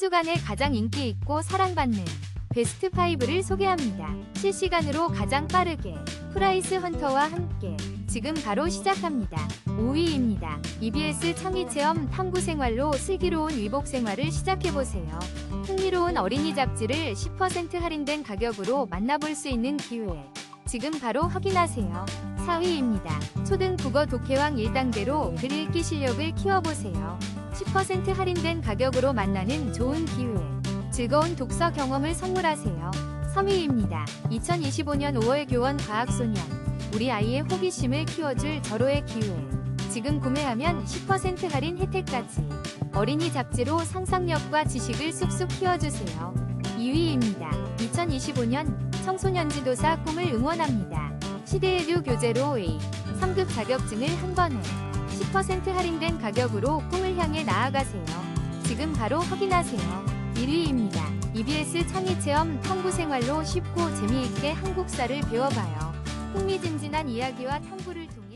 주간에 가장 인기 있고 사랑받는 베스트 5를 소개합니다. 실시간으로 가장 빠르게 프라이스 헌터와 함께 지금 바로 시작합니다. 5위입니다. EBS 청이체험 탐구 생활로 슬기로운 위복 생활을 시작해보세요. 흥미로운 어린이 잡지를 10% 할인된 가격으로 만나볼 수 있는 기회. 지금 바로 확인하세요. 4위입니다. 초등 국어 독해왕 1단계로 글 읽기 실력을 키워보세요. 10% 할인된 가격으로 만나는 좋은 기회. 즐거운 독서 경험을 선물하세요. 3위입니다. 2025년 5월 교원 과학소년. 우리 아이의 호기심을 키워줄 절호의 기회. 지금 구매하면 10% 할인 혜택까지. 어린이 잡지로 상상력과 지식을 쑥쑥 키워주세요. 2위입니다. 2025년 청소년 지도사 꿈을 응원합니다. 시대에듀 교재로 A 3급 자격증을 한 번에 10% 할인된 가격으로 꿈을 향해 나아가세요. 지금 바로 확인하세요. 1위입니다. EBS 창의체험 탐구 생활로 쉽고 재미있게 한국사를 배워봐요. 흥미진진한 이야기와 탐구를 통해